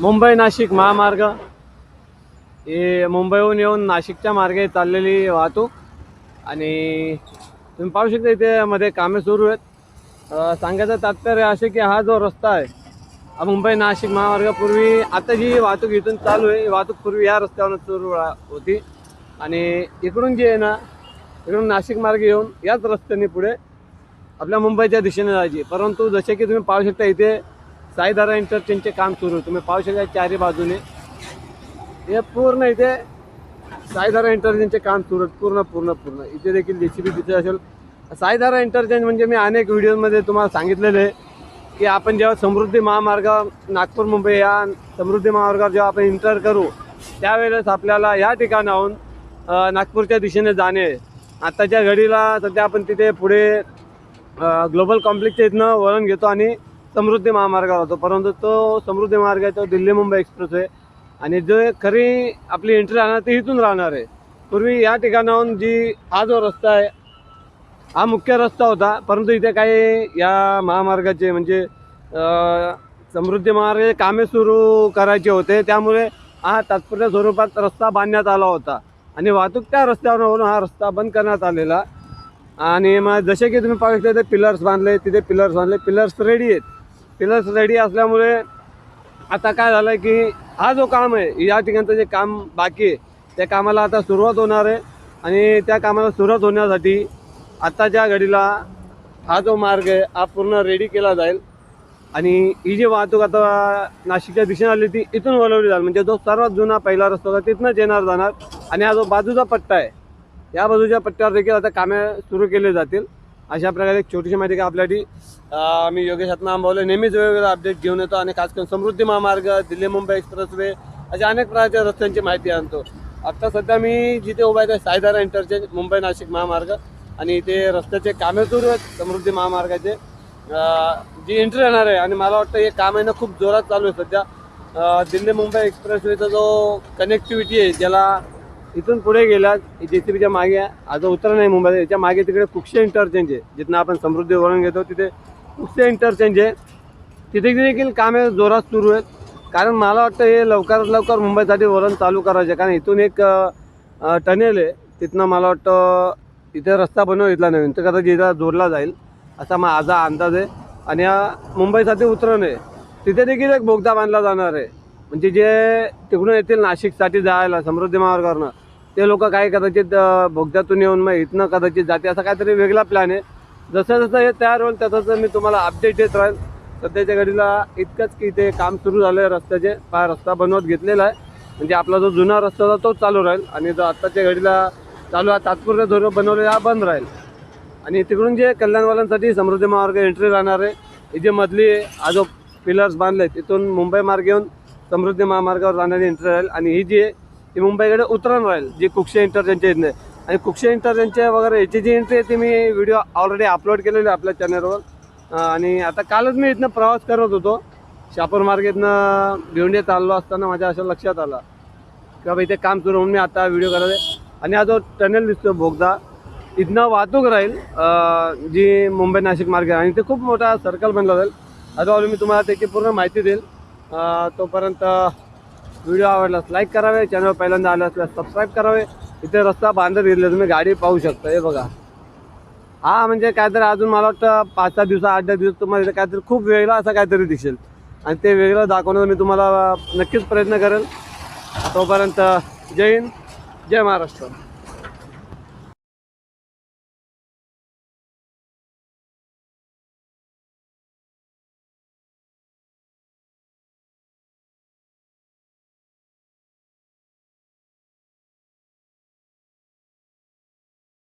मुंबई नाशिक महामार्ग. हे मुंबईहून येऊन नाशिकच्या मार्गे चाललेली वाहतूक. आणि तुम्ही पाहू शकता इथे मध्ये कामे सुरू आहेत. सांगायचं तात्पर्य असे की हा जो रस्ता आहे हा मुंबई नाशिक महामार्गापूर्वी आता जी वाहतूक इथून चालू आहे वाहतूक पूर्वी या रस्त्यावरून सुरू होती. आणि इकडून जे आहे ना इकडून नाशिक मार्ग येऊन याच रस्त्याने पुढे आपल्या मुंबईच्या दिशेने जायची. परंतु जसे की तुम्ही पाहू शकता इथे साईधारा इंटरचेंजचे काम सुरू तुम्ही पाहू शकता चारी बाजूने. हे पूर्ण इथे साईधारा इंटरचेंजचे काम सुरू पूर्ण पूर्ण पूर्ण. इथे देखील जे सी बी तिथे असेल. साईधारा इंटरचेंज म्हणजे मी अनेक व्हिडिओमध्ये तुम्हाला सांगितलेले आहे की आपण जेव्हा समृद्धी महामार्ग नागपूर मुंबई या समृद्धी महामार्गावर जेव्हा आपण इंटर करू त्यावेळेस आपल्याला या ठिकाणाहून नागपूरच्या दिशेने जाणे आत्ताच्या घडीला सध्या आपण तिथे पुढे ग्लोबल कॉम्प्लेक्सच्या इथनं वळण घेतो आणि समृद्धी महामार्गावर होतो. परंतु तो समृद्धी मार्ग आहे तो दिल्ली मुंबई एक्सप्रेस आहे. आणि जे खरी आपली एंट्री राहणार ती इथून राहणार आहे. पूर्वी या ठिकाणाहून जी हा जो रस्ता आहे हा मुख्य रस्ता होता. परंतु इथे काही या महामार्गाचे म्हणजे समृद्धी मार्ग कामे सुरू करायचे होते. त्यामुळे हा तात्पुरत्या स्वरूपात रस्ता बांधण्यात आला होता. आणि वाहतूक त्या रस्त्यावरून हा रस्ता बंद करण्यात आलेला. आणि मग जसे की तुम्ही पाहू शकता ते पिलर्स बांधले तिथे पिलर्स बांधले. पिलर्स रेडी आहेत. पिलर्स रेडी असल्यामुळे आता काय झालं आहे की हा जो काम आहे या ठिकाणचं जे काम बाकी आहे त्या कामाला आता सुरुवात होणार आहे. आणि त्या कामाला सुरुवात होण्यासाठी आत्ताच्या घडीला हा जो मार्ग आहे हा पूर्ण रेडी केला जाईल. आणि ही जी वाहतूक आता नाशिकच्या दिशेने आली ती इथून वळवली जाईल. म्हणजे जो सर्वात जुना पहिला रस्ता होता तिथनंच येणार जाणार. आणि हा जो बाजूचा पट्टा आहे या बाजूच्या पट्ट्यावर देखील आता कामे सुरू केले जातील. अशा प्रकारे एक छोटीशी माहिती का आपल्यासाठी. मी योगेश रत्ना आंबवले. नेहमीच वेगवेगळे अपडेट घेऊन येतो आणि खास करून समृद्धी महामार्ग दिल्ली मुंबई एक्सप्रेसवे अशा अनेक प्रकारच्या रस्त्यांची माहिती आणतो. आत्ता सध्या मी जिथे उभा आहे ते सायदारा इंटरचेंज मुंबई नाशिक महामार्ग आणि इथे रस्त्याचे कामे सुरू आहेत समृद्धी महामार्गाचे जी एंट्री येणार आहे आणि मला वाटतं हे काम आहे ना खूप जोरात चालू आहे सध्या. दिल्ली मुंबई एक्सप्रेसवेचा जो कनेक्टिव्हिटी आहे ज्याला इथून पुढे गेला जे सी मागे आज उतरण आहे मुंबईत याच्या मागे तिकडे कुक्षे इंटरचेंज आहे जिथनं आपण समृद्धी वळण घेतो तिथे कुक्षे इंटरचेंज आहे. तिथे देखील कामे जोरात सुरू आहेत. कारण मला वाटतं हे लवकरात लवकर मुंबईसाठी वळण चालू करायचे कारण इथून एक टनेल आहे. तिथनं मला वाटतं इथे रस्ता बनवला नवीन. तर कदा जिथं जोडला जाईल. असा माझा अंदाज आहे. आणि मुंबईसाठी उतरण आहे. तिथे देखील एक बोगदा बांधला जाणार आहे. म्हणजे जे तिकडून येतील नाशिकसाठी जायला समृद्धी महामार्गावरनं ते लोक काय कदाचित भोगद्यातून बोगद्यातून येऊन मग इथनं कदाचित जाते असा काहीतरी वेगळा प्लॅन आहे. जसं जसं हे तयार होईल तसं तसं मी तुम्हाला अपडेट देत राहील. सध्याच्या घडीला इतकंच की ते काम सुरू झालं आहे रस्त्याचे पाय रस्ता बनवत घेतलेला आहे. म्हणजे आपला जो जुना रस्ता होता तोच चालू राहील. आणि जो आत्ताच्या घडीला चालू आहे तात्पुरत्या धोरण बनवलेला हा बंद राहील. आणि तिकडून जे कल्याणवाल्यांसाठी समृद्धी महामार्ग एंट्री राहणार आहे ही जे मधली हा जो पिलर्स बांधले तिथून मुंबई मार्ग येऊन समृद्धी महामार्गावर जाणारी एंट्री राहील आणि ही जी आहे ती मुंबईकडे उतरण राहील जी कुक्षे इंटरजनच्या इथनं आणि कुक्षे इंटरजनच्या वगैरे याची जी एंट्री आहे ती मी व्हिडिओ ऑलरेडी अपलोड केलेली आहे आपल्या चॅनलवर आणि आता कालच मी इथनं प्रवास करत होतो. शापूर मार्गेतनं भिवंडी चाललो असताना माझ्या असं लक्षात आलं. की बाबा इथे काम सुरू होऊन मी आता व्हिडिओ करत आहे. आणि हा जो टनेल दिसतो भोगदा इथनं वाहतूक राहील जी मुंबई नाशिक मार्ग आहे. आणि ते खूप मोठा सर्कल बनला जाईल अजून मी तुम्हाला त्याची पूर्ण माहिती देईल. तोपर्यंत व्हिडिओ आवडल्यास लाईक करावे चॅनल पहिल्यांदा आलं असल्यास सबस्क्राईब करावे. इथे रस्ता बांधत गेले तुम्ही गाडी पाहू शकता हे बघा. हा म्हणजे काहीतरी अजून मला वाटतं पाच सहा दिवसा आठ दहा दिवस तुम्हाला इथे काहीतरी खूप वेगळा असं काहीतरी दिसेल. आणि ते वेगळं दाखवण्याचा मी तुम्हाला नक्कीच प्रयत्न करेल. तोपर्यंत जय हिंद जय महाराष्ट्र.